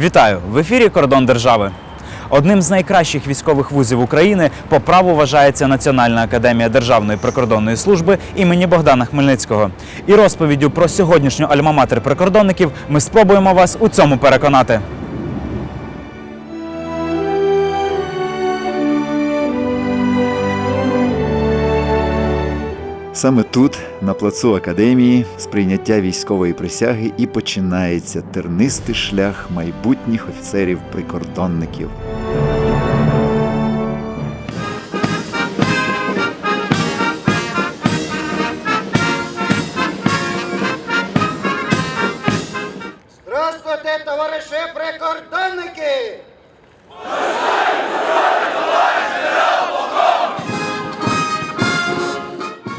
Вітаю в ефірі Кордон держави. Одним з найкращих військових вузів України по праву вважається Національна академія Державної прикордонної служби імені Богдана Хмельницького. І розповіддю про сьогоднішню альма-матер прикордонників ми спробуємо вас у цьому переконати. Саме тут, на плацу академії, з прийняття військової присяги і починається тернистий шлях майбутніх офіцерів-прикордонників.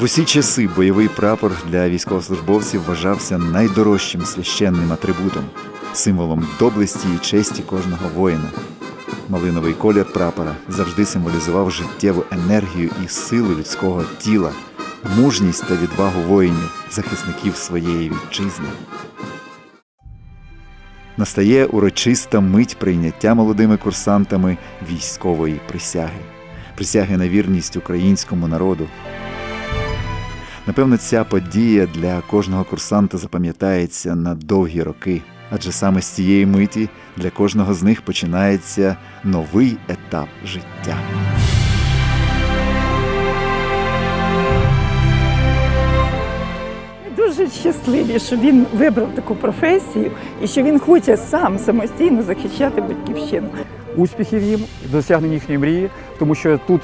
В усі часи бойовий прапор для військовослужбовців вважався найдорожчим священним атрибутом, символом доблесті і честі кожного воїна. Малиновий колір прапора завжди символізував життєву енергію і силу людського тіла, мужність та відвагу воїнів, захисників своєї вітчизни. Настає урочиста мить прийняття молодими курсантами військової присяги, присяги на вірність українському народу. Напевно, ця подія для кожного курсанта запам'ятається на довгі роки, адже саме з цієї миті для кожного з них починається новий етап життя. Дуже щасливі, що він вибрав таку професію і що він хоче сам самостійно захищати батьківщину. успіхів їм, досягнення їхньої мрії, тому що тут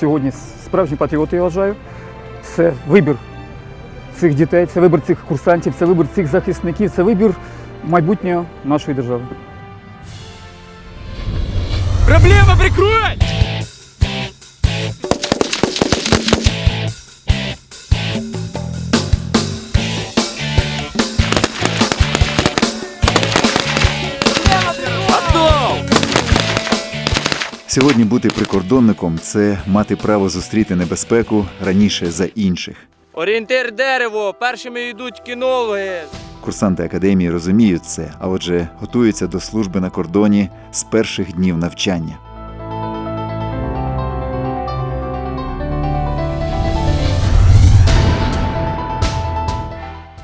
сьогодні справжні патріоти, я вважаю. Це вибір цих дітей, це вибір цих курсантів, це вибір цих захисників, це вибір майбутнього нашої держави. Проблема прикрой! Сьогодні бути прикордонником це мати право зустріти небезпеку раніше за інших. Орієнтир дерево, першими йдуть кінологи. Курсанти академії розуміють це, а отже, готуються до служби на кордоні з перших днів навчання.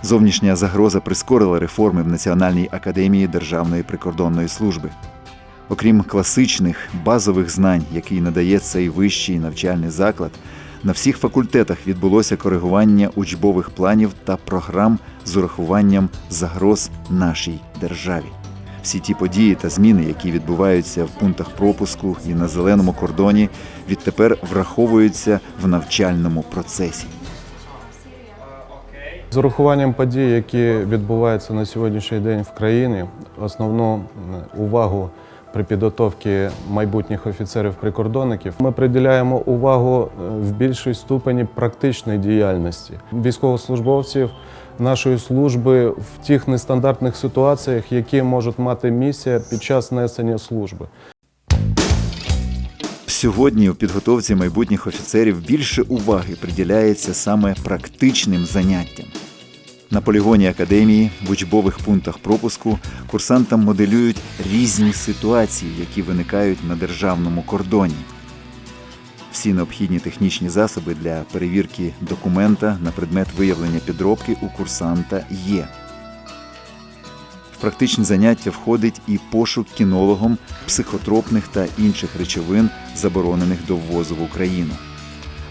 Зовнішня загроза прискорила реформи в Національній академії Державної прикордонної служби. Окрім класичних базових знань, які надає цей вищий навчальний заклад, на всіх факультетах відбулося коригування учбових планів та програм з урахуванням загроз нашій державі. Всі ті події та зміни, які відбуваються в пунктах пропуску і на зеленому кордоні, відтепер враховуються в навчальному процесі. З урахуванням подій, які відбуваються на сьогоднішній день в країні, основну увагу при підготовці майбутніх офіцерів-прикордонників ми приділяємо увагу е, в більшій ступені практичної діяльності військовослужбовців нашої служби в тих нестандартних ситуаціях, які можуть мати місія під час несення служби. Сьогодні у підготовці майбутніх офіцерів більше уваги приділяється саме практичним заняттям. На полігоні академії в учбових пунктах пропуску курсантам моделюють різні ситуації, які виникають на державному кордоні. Всі необхідні технічні засоби для перевірки документа на предмет виявлення підробки у курсанта є. В практичні заняття входить і пошук кінологом психотропних та інших речовин, заборонених до ввозу в Україну.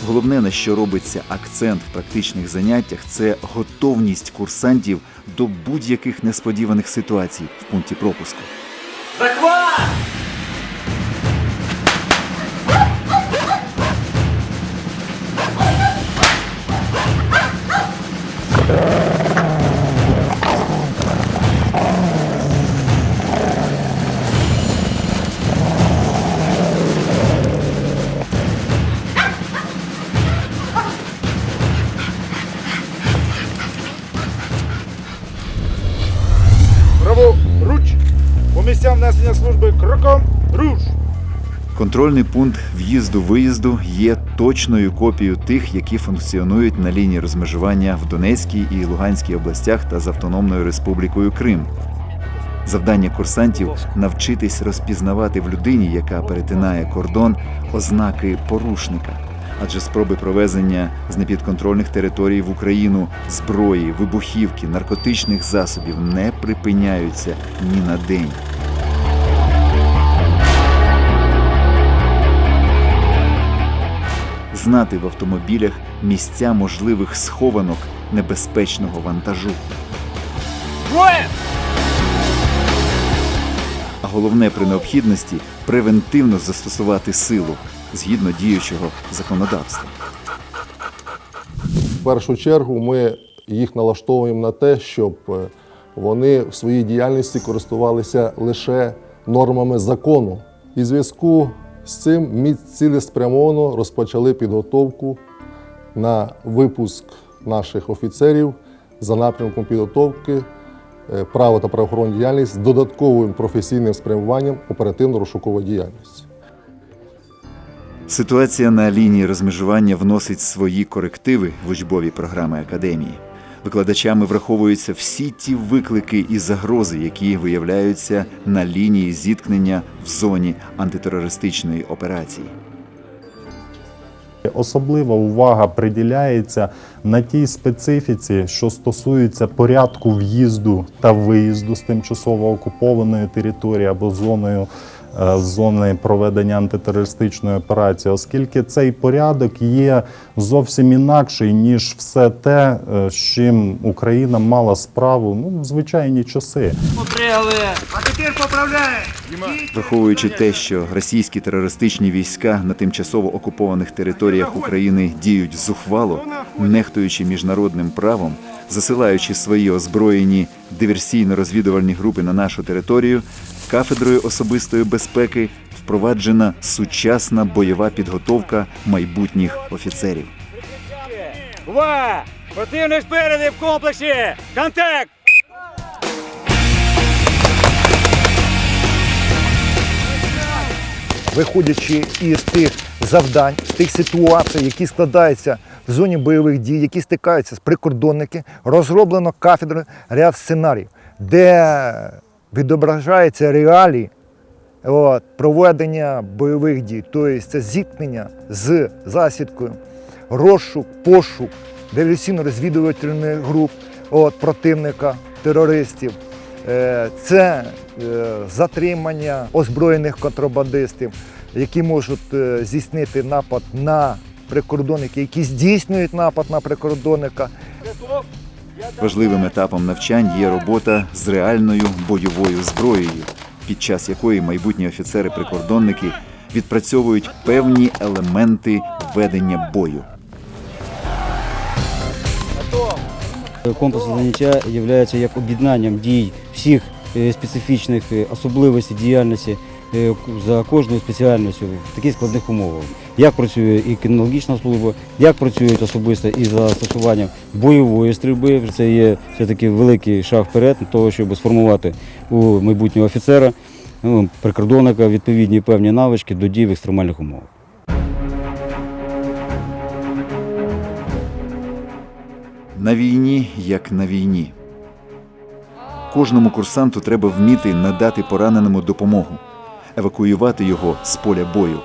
Головне, на що робиться акцент в практичних заняттях, це готовність курсантів до будь-яких несподіваних ситуацій в пункті пропуску. Захват! По місцям несення служби кроком руш! Контрольний пункт в'їзду-виїзду є точною копією тих, які функціонують на лінії розмежування в Донецькій і Луганській областях та з Автономною Республікою Крим. Завдання курсантів навчитись розпізнавати в людині, яка перетинає кордон, ознаки порушника. Адже спроби провезення з непідконтрольних територій в Україну зброї, вибухівки, наркотичних засобів не припиняються ні на день. Знати в автомобілях місця можливих схованок небезпечного вантажу. А головне при необхідності превентивно застосувати силу згідно діючого законодавства. В першу чергу ми їх налаштовуємо на те, щоб е, вони в своїй діяльності користувалися лише нормами закону. І зв'язку з цим ми цілеспрямовано розпочали підготовку на випуск наших офіцерів за напрямком підготовки е, право та правоохоронна діяльність з додатковим професійним спрямуванням оперативно-розшукової діяльності. Ситуація на лінії розмежування вносить свої корективи в учбові програми академії. Викладачами враховуються всі ті виклики і загрози, які виявляються на лінії зіткнення в зоні антитерористичної операції. Особлива увага приділяється на тій специфіці, що стосується порядку в'їзду та виїзду з тимчасово окупованої території або зоною е, зони проведення антитерористичної операції, оскільки цей порядок є зовсім інакший ніж все те, е, з чим Україна мала справу ну, в звичайні часи. Попригали! Враховуючи те, що російські терористичні війська на тимчасово окупованих територіях України діють зухвало, нехтуючи міжнародним правом, засилаючи свої озброєні диверсійно-розвідувальні групи на нашу територію, кафедрою особистої безпеки впроваджена сучасна бойова підготовка майбутніх офіцерів. Увага! Противник спереди в комплексі! Контакт! виходячи із тих завдань, з тих ситуацій, які складаються в зоні бойових дій, які стикаються з прикордонники, розроблено кафедрою ряд сценаріїв, де відображаються реалії от, проведення бойових дій, тобто це зіткнення з засідкою, розшук, пошук диверсійно-розвідувальних груп от, противника, терористів. Е, Це е, затримання озброєних контрабандистів, які можуть е, здійснити напад на прикордонники, які здійснюють напад на прикордонника. Важливим етапом навчань є робота з реальною бойовою зброєю, під час якої майбутні офіцери-прикордонники відпрацьовують певні елементи ведення бою. Комплексне заняття є як об'єднанням дій всіх е, специфічних е, особливостей діяльності е, за кожною спеціальністю в таких складних умовах. Як працює і кінологічна служба, як працюють особисто із застосуванням бойової стрільби. Це є все-таки великий шаг вперед того, щоб сформувати у майбутнього офіцера, ну, прикордонника відповідні певні навички до дій в екстремальних умовах. На війні як на війні. Кожному курсанту треба вміти надати пораненому допомогу, евакуювати його з поля бою.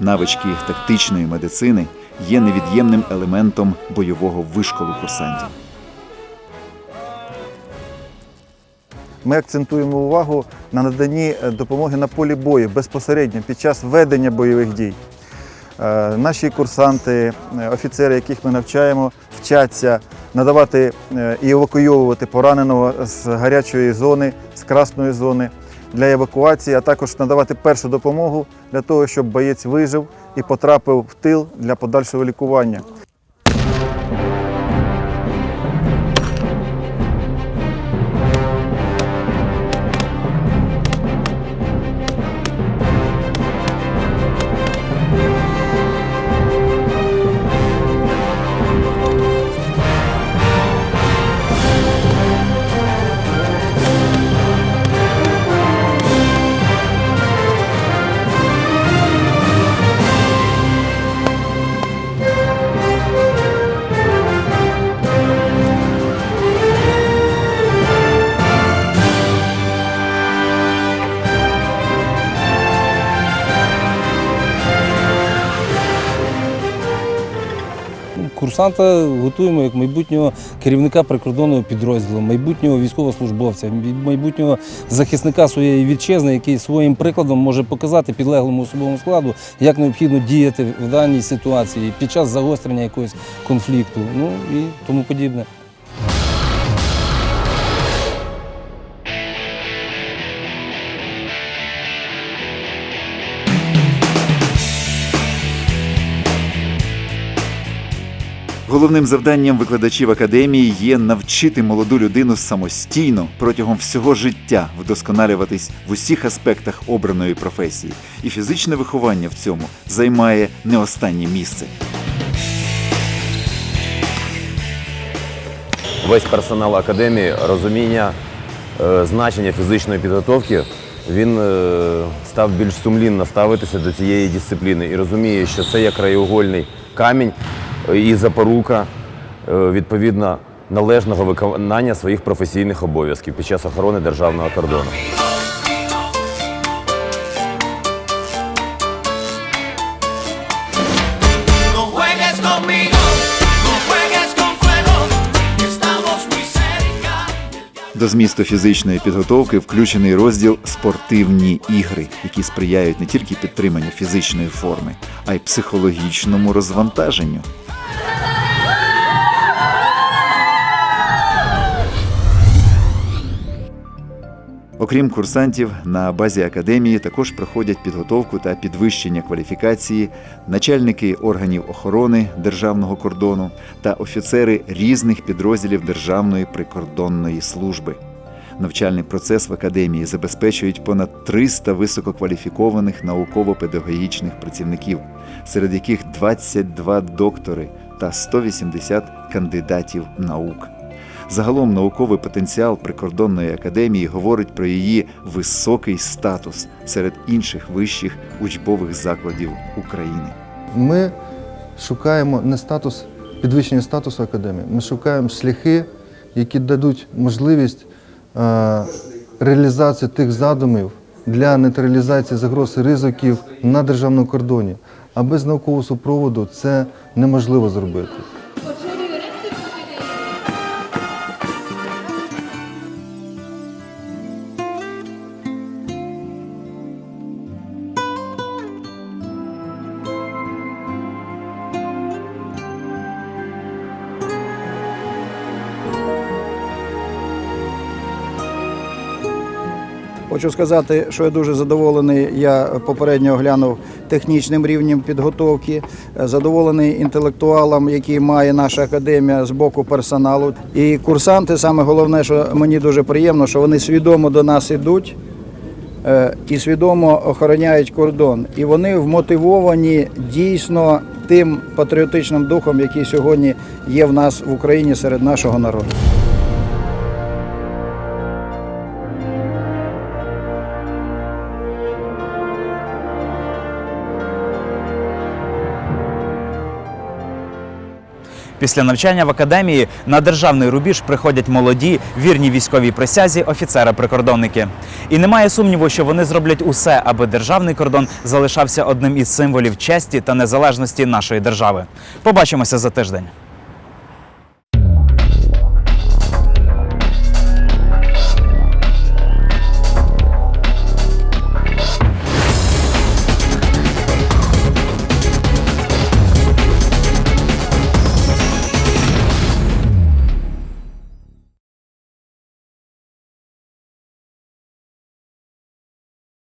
Навички тактичної медицини є невід'ємним елементом бойового вишколу курсантів. Ми акцентуємо увагу на наданні е, допомоги на полі бою безпосередньо під час ведення бойових дій. Е, Наші курсанти, е, офіцери, яких ми навчаємо, вчаться надавати і евакуйовувати пораненого з гарячої зони, з красної зони для евакуації, а також надавати першу допомогу для того, щоб боєць вижив і потрапив в тил для подальшого лікування. Курсанта готуємо як майбутнього керівника прикордонного підрозділу, майбутнього військовослужбовця, майбутнього захисника своєї вітчизни, який своїм прикладом може показати підлеглому особовому складу, як необхідно діяти в даній ситуації під час загострення якогось конфлікту, ну і тому подібне. Головним завданням викладачів академії є навчити молоду людину самостійно протягом всього життя вдосконалюватись в усіх аспектах обраної професії, і фізичне виховання в цьому займає не останнє місце. весь персонал академії розуміння е, значення фізичної підготовки. Він е, став більш сумлінно ставитися до цієї дисципліни і розуміє, що це є краєугольний камінь і запорука е, відповідно належного виконання своїх професійних обов'язків під час охорони державного кордону. До змісту фізичної підготовки включений розділ спортивні ігри, які сприяють не тільки підтриманню фізичної форми, а й психологічному розвантаженню. Окрім курсантів, на базі академії також проходять підготовку та підвищення кваліфікації начальники органів охорони державного кордону та офіцери різних підрозділів Державної прикордонної служби. Навчальний процес в академії забезпечують понад 300 висококваліфікованих науково-педагогічних працівників, серед яких 22 доктори та 180 кандидатів наук. Загалом науковий потенціал прикордонної академії говорить про її високий статус серед інших вищих учбових закладів України. Ми шукаємо не статус підвищення статусу академії, ми шукаємо шляхи, які дадуть можливість е, реалізації тих задумів для нейтралізації загроз і ризиків на державному кордоні. А без наукового супроводу це неможливо зробити. Хочу сказати, що я дуже задоволений. Я попередньо оглянув технічним рівнем підготовки, е, задоволений інтелектуалом, який має наша академія з боку персоналу. І курсанти, саме головне, що мені дуже приємно, що вони свідомо до нас ідуть е, і свідомо охороняють кордон. І вони вмотивовані дійсно тим патріотичним духом, який сьогодні є в нас в Україні серед нашого народу. Після навчання в академії на державний рубіж приходять молоді, вірні військовій присязі офіцери-прикордонники. І немає сумніву, що вони зроблять усе, аби державний кордон залишався одним із символів честі та незалежності нашої держави. Побачимося за тиждень.